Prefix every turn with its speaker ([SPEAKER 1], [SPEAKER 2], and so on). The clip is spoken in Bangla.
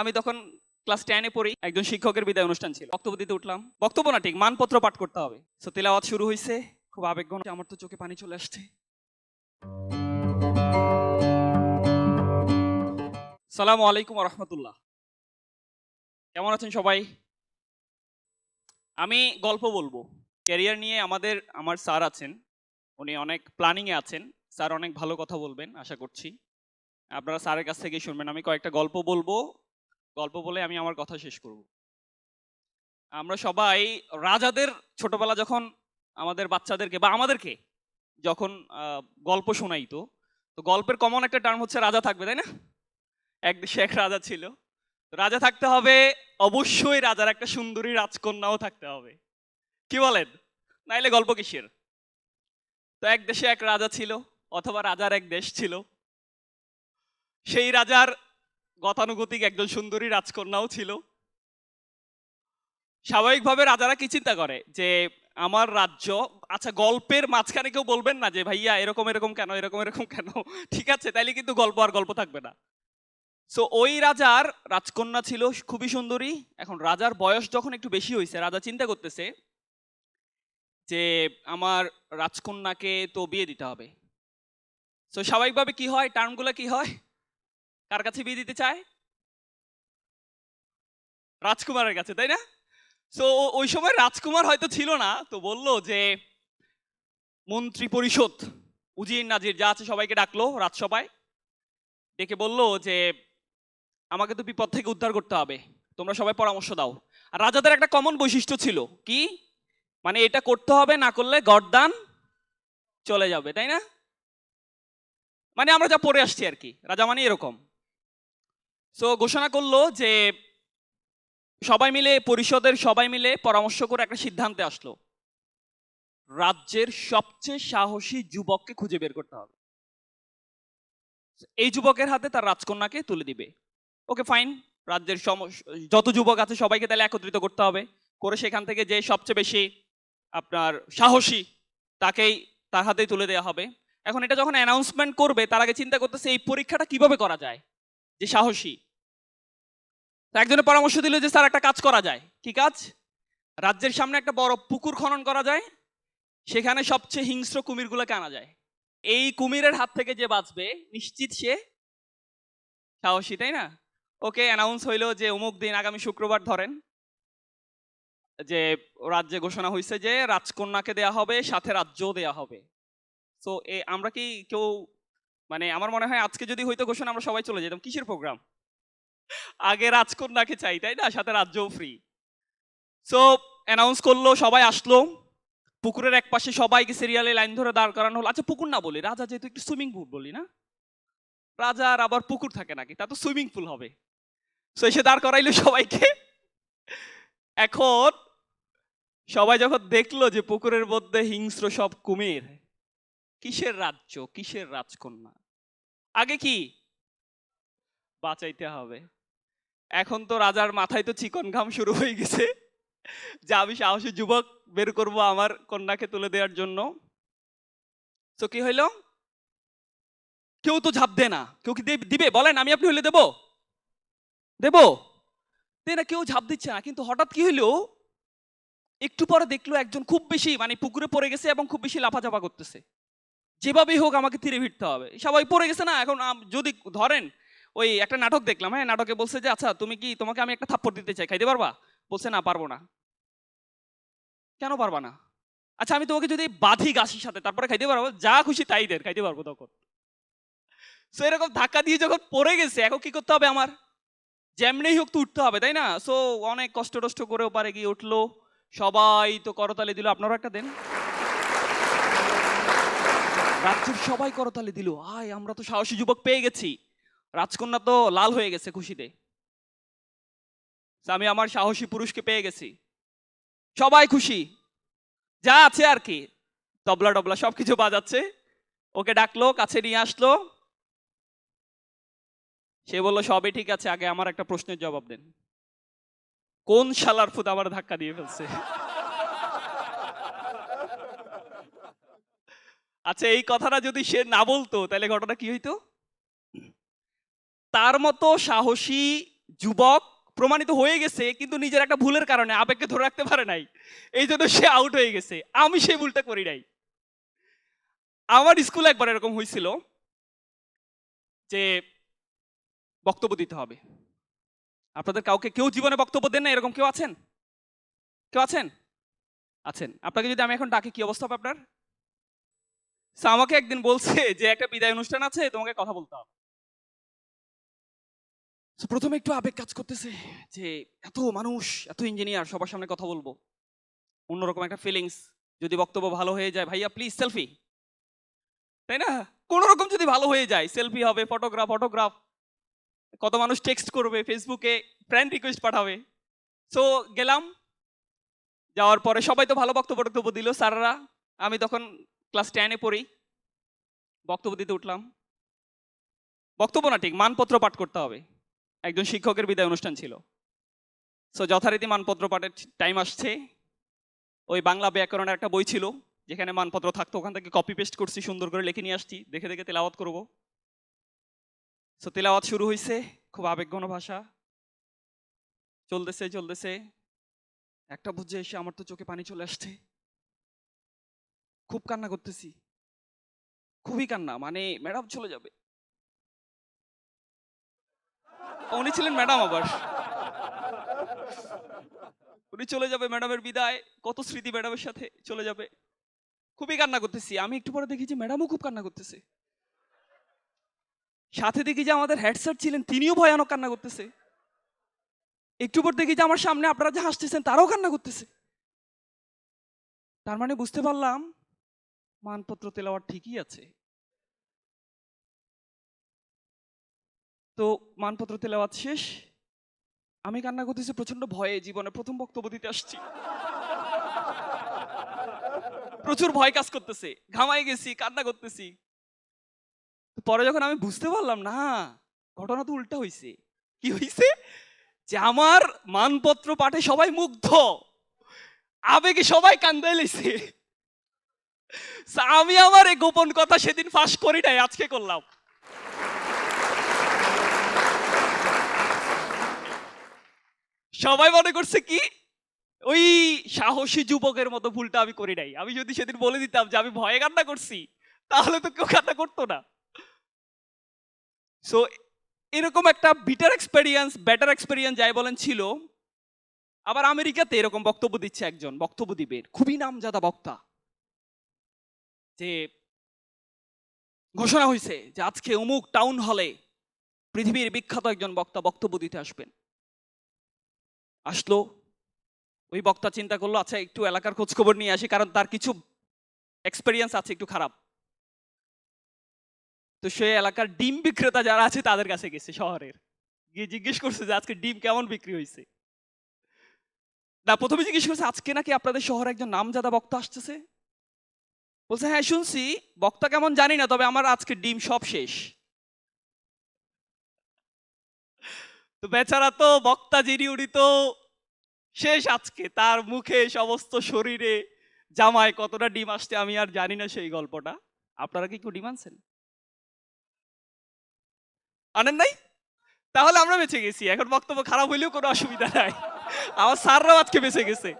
[SPEAKER 1] আমি তখন ক্লাস টেনে পড়ি, একজন শিক্ষকের বিদায় অনুষ্ঠান ছিল। বক্তব্য দিতে উঠলাম, বক্তব্য না ঠিক, মানপত্র পাঠ করতে হবে। সো তেলাওয়াত শুরু হয়েছে খুব আবেগঘন আমার তো চোখে পানি চলে আসছে। সালামু আলাইকুম রহমতুল্লাহ। কেমন আছেন সবাই? আমি গল্প বলব। ক্যারিয়ার নিয়ে আমাদের, আমার স্যার আছেন, উনি অনেক প্ল্যানিংয়ে আছেন, স্যার অনেক ভালো কথা বলবেন, আশা করছি। আপনারা স্যারের কাছ থেকে শুনবেন। আমি কয়েকটা গল্প বলব। গল্প বলে আমি আমার কথা শেষ করব। আমরা সবাই রাজাদের ছোটবেলা যখন আমাদের বাচ্চাদেরকে বা আমাদেরকে যখন গল্প শোনাইতো, তো গল্পের কমন একটা টার্ম হচ্ছে রাজা থাকবে, তাই না? এক দেশে এক রাজা ছিল। রাজা থাকতে হবে, অবশ্যই রাজার একটা সুন্দরী রাজকন্যাও থাকতে হবে। কি বলেন? নাইলে গল্প কিসের? তো এক দেশে এক রাজা ছিল, অথবা রাজার এক দেশ ছিল। সেই রাজার গতানুগতিক একজন সুন্দরী রাজকন্যাও ছিল। স্বাভাবিকভাবে রাজারা কি চিন্তা করে? যে আমার রাজ্য আচ্ছা গল্পের মাঝখানে কেউ বলবেন না যে, ভাইয়া, এরকম এরকম কেন, এরকম এরকম কেন? ঠিক আছে, তাইলে কিন্তু গল্প আর গল্প থাকবে না। সো ওই রাজার রাজকন্যা ছিল খুবই সুন্দরী। এখন রাজার বয়স যখন একটু বেশি হয়েছে রাজা চিন্তা করতেছে যে, আমার রাজকন্যাকে তো বিয়ে দিতে হবে। সো স্বাভাবিকভাবে কি হয়? টার্মগুলো কি হয়? কার কাছে বিয়ে দিতে চায়? রাজকুমারের কাছে, তাই না? সো ওই সময় রাজকুমার হয়তো ছিল না, তো বলল যে, মন্ত্রী পরিষদ, উজির নাজির যা আছে সবাইকে ডাকলো রাজসভায়। ডেকে বলল যে, আমাকে তো বিপদ থেকে উদ্ধার করতে হবে, তোমরা সবাই পরামর্শ দাও। আর রাজাদের একটা কমন বৈশিষ্ট্য ছিল, কি? মানে এটা করতে হবে, না করলে গরদান চলে যাবে, তাই না? মানে আমরা যা পড়ে আসছি আর কি রাজা মানে এরকম। সো ঘোষণা করল যে সবাই মিলে, পরিষদের সবাই মিলে পরামর্শ করে একটা সিদ্ধান্তে আসলো। রাজ্যের সবচেয়ে সাহসী যুবককে খুঁজে বের করতে হবে। এই যুবকের হাতে তার রাজকন্যাকে তুলে দিবে। Okay, fine. রাজ্যের যত যুবক আছে সবাইকে তাহলে একত্রিত করতে হবে। করে সেখান থেকে যে সবচেয়ে বেশি আপনার সাহসী, তাকেই তার হাতেই তুলে দেওয়া হবে। এখন এটা যখন অ্যানাউন্সমেন্ট করবে, তার আগে চিন্তা করতেছে, এই পরীক্ষাটা কীভাবে করা যায়? যে সাহসী। একজনের পরামর্শ দিল যে, স্যার, একটা কাজ করা যায়। কি কাজ? রাজ্যের সামনে একটা বড় পুকুর খনন করা যায়, সেখানে সবচেয়ে হিংস্র কুমিরগুলোকে আনা যায়। এই কুমিরের হাত থেকে যে বাঁচবে, নিশ্চিত সে সাহসী, তাই না? ওকে অ্যানাউন্স হইল যে, অমুক দিন আগামী শুক্রবার ধরেন যে, রাজ্যে ঘোষণা হয়েছে যে, রাজকন্যাকে দেয়া হবে, সাথে রাজ্যও দেয়া হবে। সো এ, আমরা কি কেউ মানে আমার মনে হয় আজকে যদি হইতো ঘোষণা, আমরা সবাই চলে যেতাম। কিসের প্রোগ্রাম আগে রাজকন্যাকে চাই, তাই না? সাথে রাজ্যও ফ্রি সো অ্যানাউন্স করল, সবাই আসলো। পুকুরের এক পাশে সবাইকে সিরিয়ালে লাইন ধরে দাঁড় করানো হলো। আচ্ছা পুকুর না বলি, রাজা যেহেতু একটু সুইমিং পুল বলি না? রাজার আবার পুকুর থাকে নাকি? তা তো সুইমিং পুল হবে। সো এসে দাঁড় করাইলো সবাইকে। এখন সবাই যখন দেখল যে পুকুরের মধ্যে হিংস্র সব কুমির কিসের রাজ্য, কিসের রাজকন্যা? আগে কি? বাঁচাইতে হবে। এখন তো রাজার মাথায় তো চিকন ঘাম শুরু হয়ে গেছে। যে আমি সাহসী যুবক বের করব আমার কন্যাকে তুলে দেওয়ার জন্য। তো কি হইল? কেউ তো ঝাঁপ দে না। কেউ কি দিবে? বলেন, আমি আপনি হইলে দেব? দেব? দে না, কেউ ঝাঁপ দিচ্ছে না। কিন্তু হঠাৎ কি হইল? একটু পরে দেখল একজন খুব বেশি মানে পুকুরে পড়ে গেছে এবং খুব বেশি লাফাঝাপা করতেছে। যেভাবেই হোক আমাকে তীরে ভিড়তে হবে। সবাই পড়ে গেছে না? এখন যদি ধরেন, ওই একটা নাটক দেখলাম হ্যাঁ? নাটকে বলছে যে আচ্ছা তুমি কি, তোমাকে আমি একটা থাপ্পড় দিতে চাই, খাইতে পারবা? বলছে, না, পারব না। কেন পারবা না? আচ্ছা আমি তোমাকে যদি বাঁধি গাছির সাথে, তারপরে খাইতে পারব? যা খুশি তাই দের খাইতে পারব তখন। সো এরকম ধাক্কা দিয়ে যখন পড়ে গেছে, এখন কি করতে হবে আমার? যেমনি হোক তো উঠতে হবে, তাই না? সো অনেক কষ্ট টষ্ট করে ওপারে গিয়ে উঠল। সবাই তো করতালি দিল, আপনারও একটা দেন। রাজ্যের সবাই করতালি দিল। আয়, আমরা তো সাহসী যুবক পেয়ে গেছি। রাজকন্যা তো লাল হয়ে গেছে খুশিতে। আমি আমার সাহসী পুরুষকে পেয়ে গেছি। সবাই খুশি। যা আছে আর কি। তবলা টবলা সবকিছু বাজাচ্ছে। ওকে ডাকলো, কাছে নিয়ে আসলো। সে বলল, সবই ঠিক আছে, আগে আমার একটা প্রশ্নের জবাব দেন। কোন শালার ফুদ আমার ধাক্কা দিয়ে ফেলছে? আচ্ছা এই কথাটা যদি সে না বলতো, তাহলে ঘটনা কি হইতো? তার মতো সাহসী যুবক প্রমাণিত হয়ে গেছে, কিন্তু নিজের একটা ভুলের কারণে আবেগকে ধরে রাখতে পারে নাই। এই জন্য সে আউট হয়ে গেছে। আমি সেই ভুলটা করি নাই। আমার স্কুলে একবার এরকম হয়েছিল যে বক্তব্য দিতে হবে। আপনাদের কাউকে কেউ জীবনে বক্তব্য দেন না? এরকম কেউ আছেন? কেউ আছেন? আছেন। আপনাকে যদি আমি এখন ডাকি, কি অবস্থা হবে আপনার? আমাকে একদিন বলছে যে একটা বিদায় অনুষ্ঠান আছে, তোমাকে কথা বলতে হবে। প্রথমে একটু আবেগ কাজ করতেছে যে এত মানুষ, এত ইঞ্জিনিয়ার সবার সামনে কথা বলব। অন্যরকম একটা ফিলিংস যদি বক্তব্য ভালো হয়ে যায়, ভাইয়া প্লিজ সেলফি তাই না? কোন রকম যদি ভালো হয়ে যায় সেলফি হবে ফটোগ্রাফ অটোগ্রাফ কত মানুষ টেক্সট করবে ফেসবুকে ফ্রেন্ড রিকোয়েস্ট পাঠাবে। সো গেলাম। যাওয়ার পরে সবাই তো ভালো বক্তব্য টক্তব্য দিল, স্যাররা। আমি তখন ক্লাস টেনে পড়ি, বক্তব্য দিতে উঠলাম। বক্তব্য না ঠিক, মানপত্র পাঠ করতে হবে। একজন শিক্ষকের বিদায় অনুষ্ঠান ছিল। সো যথারীতি মানপত্র পাঠের টাইম আসছে। ওই বাংলা ব্যাকরণের একটা বই ছিল, যেখানে মানপত্র থাকতো। ওখান থেকে কপি পেস্ট করছি, সুন্দর করে লিখে নিয়ে আসছি। দেখে দেখে তেলাওয়াত করব। সো তেলাওয়াত শুরু হয়েছে খুব আবেগঘন ভাষা। চলতেছে চলতেছে। একটা বুঝে এসে আমার তো চোখে পানি চলে আসছে। খুব কান্না করতেছি। খুবই কান্না মানে ম্যাডাম চলে যাবে। উনি ছিলেন ম্যাডাম আবার। উনি চলে যাবে ম্যাডামের বিদায়, কত স্মৃতি ম্যাডামের সাথে চলে যাবে। খুবই কান্না করতেছি। আমি একটু পরে দেখি যে ম্যাডামও খুব কান্না করতেছে। সাথে দেখি যে আমাদের হেড স্যার ছিলেন, তিনিও ভয়ানক কান্না করতেছে। একটু পর দেখি যে আমার সামনে আপনারা যে হাসতেছেন, তারাও কান্না করতেছে। তার মানে বুঝতে পারলাম মানপত্র তেলাওয়ার ঠিকই আছে। তো মানপত্র তেলাওয়াত শেষ। আমি কান্না করতেছি প্রচণ্ড ভয়ে জীবনে প্রথম বক্তব্য দিতে আসছি। প্রচুর ভয় কাজ করতেছে ঘামাই গেছি, কান্না করতেছি। পরে যখন আমি বুঝতে পারলাম, না, ঘটনা তো উল্টা হইছে। কি হইছে? যে আমার মানপত্র পাঠে সবাই মুগ্ধ, আবেগে সবাই কান্দাই লেছে আমি আমার এই গোপন কথা সেদিন ফাঁস করি নাই, আজকে করলাম। সবাই মনে করছে কি? ওই সাহসী যুবকের মতো ভুলটা আমি করি নাই। আমি যদি সেদিন বলে দিতাম যে আমি ভয়ে কান্না করছি, তাহলে তো কেউ কান্না করতো না। সো এরকম একটা বিটার এক্সপেরিয়েন্স বেটার এক্সপেরিয়েন্স যাই বলেন ছিল। আবার আমেরিকাতে এরকম বক্তব্য দিচ্ছে একজন, বক্তব্য দিবে। খুবই নামজাদা বক্তা। ঘোষণা হয়েছে যে আজকে অমুক টাউন হলে পৃথিবীর বিখ্যাত একজন বক্তা বক্তব্য দিতে আসবেন। আসলো, ওই বক্তা চিন্তা করল আচ্ছা একটু এলাকার খোঁজ খবর নিয়ে আসি, কারণ তার কিছু এক্সপেরিয়েন্স আছে একটু খারাপ। তো সে এলাকার ডিম বিক্রেতা যারা আছে, তাদের কাছে গেছে শহরের। গিয়ে জিজ্ঞেস করছে যে, আজকে ডিম কেমন বিক্রি হয়েছে না, প্রথমে জিজ্ঞেস করছে, আজকে নাকি আপনাদের শহরে একজন নামজাদা বক্তা আসতেছে? বলছে হ্যাঁ শুনছি। বক্তা কেমন জানি না, তবে আমার আজকে ডিম সব শেষ। তো বেচারা তো বক্তা যিনি, উনি তো শেষ আজকে। তার মুখে সমস্ত শরীরে, জামায় কতটা ডিম আসছে আমি আর জানি না সেই গল্পটা। আপনারা কি কেউ ডিম আনছেন? আনেন নাই? তাহলে আমরা বেঁচে গেছি। এখন বক্তব্য খারাপ হইলেও কোনো অসুবিধা নাই। আমার স্যাররাও আজকে বেঁচে গেছে।